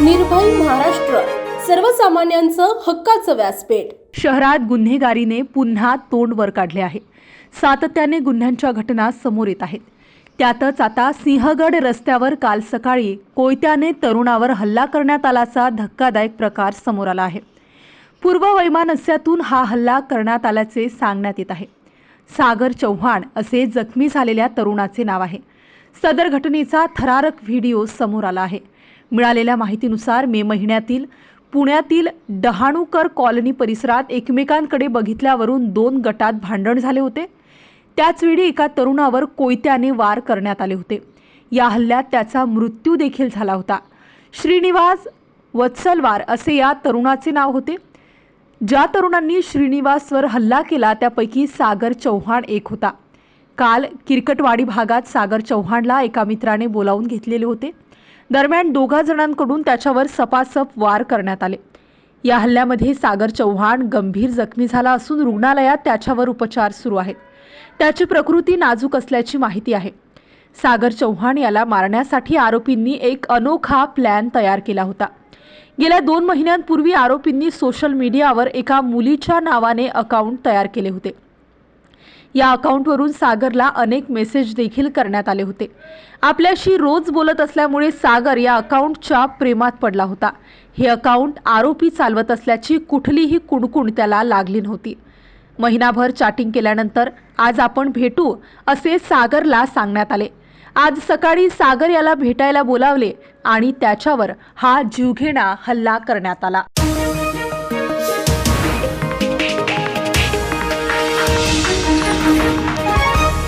निर्भय महाराष्ट्र. सर्वसामान्यांचं हक्काचं व्यासपीठ. शहरात गुन्हेगारीने पुन्हा तोंड वर काढले आहे. सातत्याने गुन्ह्यांच्या घटना समोर येत आहेत. त्यातच आता सिंहगड रस्त्यावर काल सकाळी कोयत्याने तरुणावर हल्ला करण्यात आल्याचा धक्कादायक प्रकार समोर आला आहे. पूर्व वैमानस्यातून हा हल्ला करण्यात आल्याचे सांगण्यात येत आहे. सागर चव्हाण असे जखमी झालेल्या तरुणाचे नाव आहे. सदर घटनेचा थरारक व्हिडिओ समोर आला आहे. मिळालेल्या माहितीनुसार मे महिन्यातील पुण्यातील डहाणूकर कॉलनी परिसरात एकमेकांकडे बघितल्यावरून दोन गटात भांडण झाले होते. त्याचवेळी एका तरुणावर कोयत्याने वार करण्यात आले होते. या हल्ल्यात त्याचा मृत्यू देखील झाला होता. श्रीनिवास वत्सलवार असे या तरुणाचे नाव होते. ज्या तरुणांनी श्रीनिवासवर हल्ला केला त्यापैकी सागर चव्हाण एक होता. काल किरकटवाडी भागात सागर चव्हाणला एका मित्राने बोलावून घेतलेले होते. दरम्यान दोघा जणांकडून त्याच्यावर सपासप वार करण्यात आले. या हल्ल्यामध्ये सागर चव्हाण गंभीर जखमी झाला असून रुग्णालयात त्याच्यावर उपचार सुरू आहेत. त्याची प्रकृती नाजूक असल्याची माहिती आहे. सागर चव्हाण याला मारण्यासाठी आरोपींनी एक अनोखा प्लॅन तयार केला होता. गेल्या दोन महिन्यांपूर्वी आरोपींनी सोशल मीडियावर एका मुलीच्या नावाने अकाउंट तयार केले होते. या अकाउंटवरून सागरला अनेक मेसेज देखील करण्यात आले होते. आपल्याशी रोज बोलत असल्यामुळे सागर या अकाउंटच्या प्रेमात पडला होता. हे अकाउंट आरोपी चालवत असल्याची कुठलीही कुणकुण त्याला लागली नव्हती. महिनाभर चॅटिंग केल्यानंतर आज आपण भेटू असे सागरला सांगण्यात आले. आज सकाळी सागर याला भेटायला बोलावले आणि त्याच्यावर हा जीवघेणा हल्ला करण्यात आला.